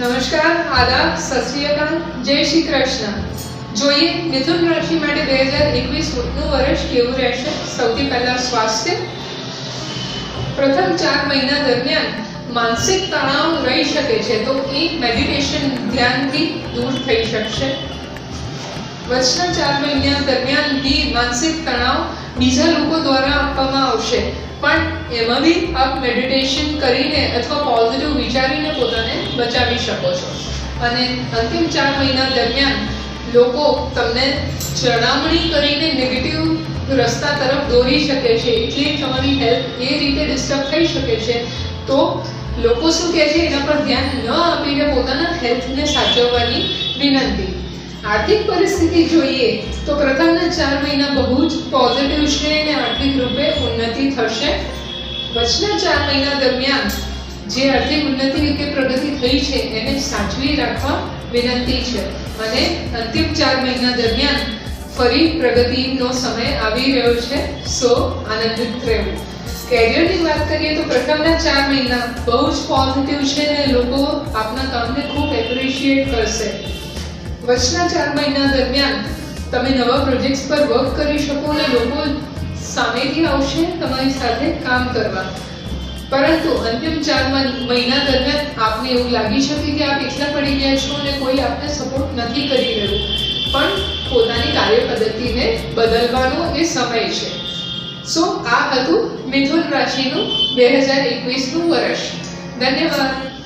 નમસ્કાર, આદાબ, સત જય શ્રી કૃષ્ણ. જોઈએ, મિથુન રાશિ માટે બે હજાર એકવીસનું વર્ષ કેવું રહેશે? સૌથી પહેલા સ્વાસ્થ્ય. પ્રથમ ચાર મહિના દરમિયાન માનસિક તણાવ રહી શકે છે, તો એ મેડિટેશન ધ્યાનથી દૂર થઈ શકશે. વચના ચાર મહિના દરમિયાન બી માનસિક તણાવ બીજા લોકો દ્વારા આપવામાં આવશે. પણ એમાં બી આપ મેડિટેશન કરીને અથવા પોઝિટિવ વિચારીને પોતાને બચાવી શકો છો. અને અંતિમ ચાર મહિના દરમિયાન લોકો તમને ચડામણી કરીને નેગેટિવ રસ્તા તરફ દોરી શકે છે. એટલે તમારી હેલ્થ એ રીતે ડિસ્ટર્બ થઈ શકે છે. તો લોકો શું કહે છે? એના પર ધ્યાન ન આપીને પોતાના હેલ્થને સાચવવાની વિનંતી. આર્થિક પરિસ્થિતિ જોઈએ તો પ્રથમના ચાર મહિના બહુ જ પોઝિટિવ છે અને આર્થિક રૂપે ઉન્નતિ થશે. વચના ચાર મહિના દરમિયાન જે આર્થિક ઉન્નતિ રીતે પ્રગતિ થઈ છે એને સાચવી રાખવા વિનંતી છે. અને અંતિમ ચાર મહિના દરમિયાન ફરી પ્રગતિનો સમય આવી રહ્યો છે, સો આનંદિત રહેવું. કેરિયરની વાત કરીએ તો પ્રથમના ચાર મહિના બહુ જ પોઝિટિવ છે અને લોકો આપના કામને ખૂબ એપ્રિશિએટ કરશે. વચના ચાર મહિના દરમિયાન તમે નવા પ્રોજેક્ટ્સ પર વર્ક કરી શકો અને લોકો સામેથી આવશે તમારી સાથે કામ કરવા. પરંતુ અંતિમ ચાર મહિના દરમિયાન આપને એવું લાગી શકે કે આપ એકલા પડી ગયા છો અને કોઈ આપને સપોર્ટ નથી કરી રહ્યું. પણ પોતાની કાર્ય પદ્ધતિને બદલવાનો એ સમય છે. સો આ હતું મિથુન રાશિનું બે હજાર એકવીસનું વર્ષ. ધન્યવાદ.